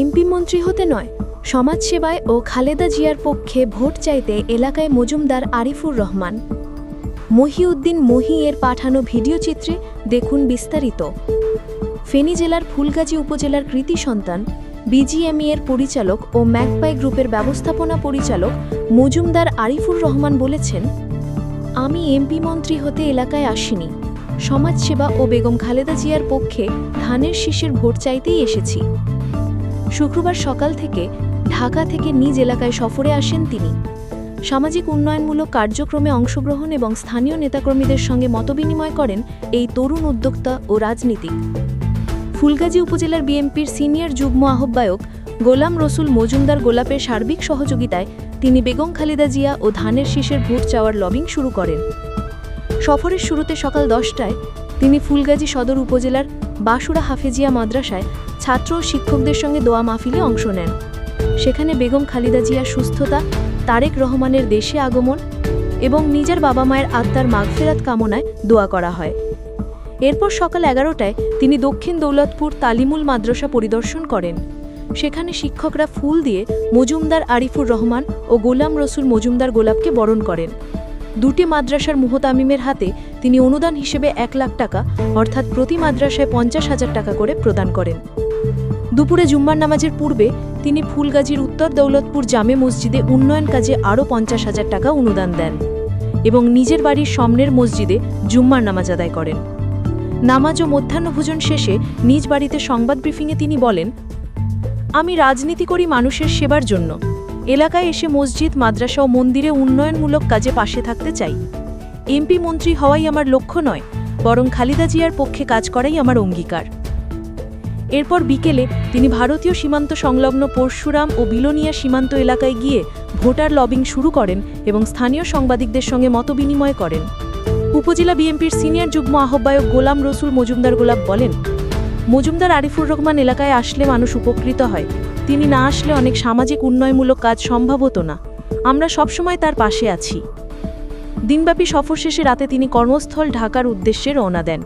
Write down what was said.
MP মন্ত্রী হতে নয়, সমাজসেবায় ও খালেদা জিয়ার পক্ষে ভোট চাইতে এলাকায় মজুমদার আরিফুর রহমান। মহিউদ্দিন মহি এর পাঠানো ভিডিও চিত্রে দেখুন বিস্তারিত। ফেনী জেলার ফুলগাজী উপজেলার কৃতি সন্তান, বিজিএমই এর পরিচালক ও ম্যাকপাই গ্রুপের ব্যবস্থাপনা পরিচালক মজুমদার আরিফুর রহমান বলেছেন, আমি এমপি মন্ত্রী হতে এলাকায় আসিনি। সমাজসেবা ও বেগম খালেদা জিয়ার পক্ষে ধানের শীষের ভোট চাইতেই এসেছি। শুক্রবার সকাল থেকে ঢাকা থেকে নিজ এলাকায় সফরে আসেন তিনি। সামাজিক উন্নয়নমূলক কার্যক্রমে অংশগ্রহণ এবং স্থানীয় নেতাকর্মীদের সঙ্গে মতবিনিময় করেন এই তরুণ উদ্যোক্তা ও রাজনীতিক। ফুলগাজী উপজেলার বিএনপির সিনিয়র যুগ্ম আহ্বায়ক গোলাম রসুল মজুমদার গোলাপের সার্বিক সহযোগিতায় তিনি বেগম খালেদা জিয়া ও ধানের শীষের ভোট চাওয়ার লবিং শুরু করেন। সফরের শুরুতে সকাল দশটায় তিনি ফুলগাজী সদর উপজেলার বাসুরা হাফেজিয়া মাদ্রাসায় ছাত্র ও শিক্ষকদের সঙ্গে দোয়া মাহফিলে অংশ নেন। সেখানে বেগম খালিদা জিয়ার সুস্থতা, তারেক রহমানের দেশে আগমন এবং নিজের বাবা মায়ের আত্মার মাগফেরাত কামনায় দোয়া করা হয়। এরপর সকাল এগারোটায় তিনি দক্ষিণ দৌলতপুর তালিমুল মাদ্রাসা পরিদর্শন করেন। সেখানে শিক্ষকরা ফুল দিয়ে মজুমদার আরিফুর রহমান ও গোলাম রসুল মজুমদার গোলাপকে বরণ করেন। দুটি মাদ্রাসার মুহতামিমের হাতে তিনি অনুদান হিসেবে এক লাখ টাকা, অর্থাৎ প্রতি মাদ্রাসায় পঞ্চাশ হাজার টাকা করে প্রদান করেন। দুপুরে জুম্মার নামাজের পূর্বে তিনি ফুলগাজীর উত্তর দৌলতপুর জামে মসজিদে উন্নয়ন কাজে আরও পঞ্চাশ হাজার টাকা অনুদান দেন এবং নিজের বাড়ির সামনের মসজিদে জুম্মার নামাজ আদায় করেন। নামাজ ও মধ্যাহ্নভোজন শেষে নিজ বাড়িতে সংবাদ ব্রিফিংয়ে তিনি বলেন, আমি রাজনীতি করি মানুষের সেবার জন্য। এলাকায় এসে মসজিদ, মাদ্রাসা ও মন্দিরে উন্নয়নমূলক কাজে পাশে থাকতে চাই। এমপি মন্ত্রী হওয়াই আমার লক্ষ্য নয়, বরং খালিদা জিয়ার পক্ষে কাজ করাই আমার অঙ্গীকার। এরপর বিকেলে তিনি ভারতীয় সীমান্ত সংলগ্ন পরশুরাম ও বিলোনিয়া সীমান্ত এলাকায় গিয়ে ভোটার লবিং শুরু করেন এবং স্থানীয় সাংবাদিকদের সঙ্গে মতবিনিময় করেন। উপজেলা বিএনপির সিনিয়র যুগ্ম আহ্বায়ক গোলাম রসুল মজুমদার গোলাপ বলেন, মজুমদার আরিফুর রহমান এলাকায় আসলে মানুষ উপকৃত হয়। তিনি না আসলে অনেক সামাজিক উন্নয়নমূলক কাজ সম্ভব হতো না। আমরা সবসময় তার পাশে আছি। দিনব্যাপী সফর শেষে রাতে তিনি কর্মস্থল ঢাকার উদ্দেশ্যে রওনা দেন।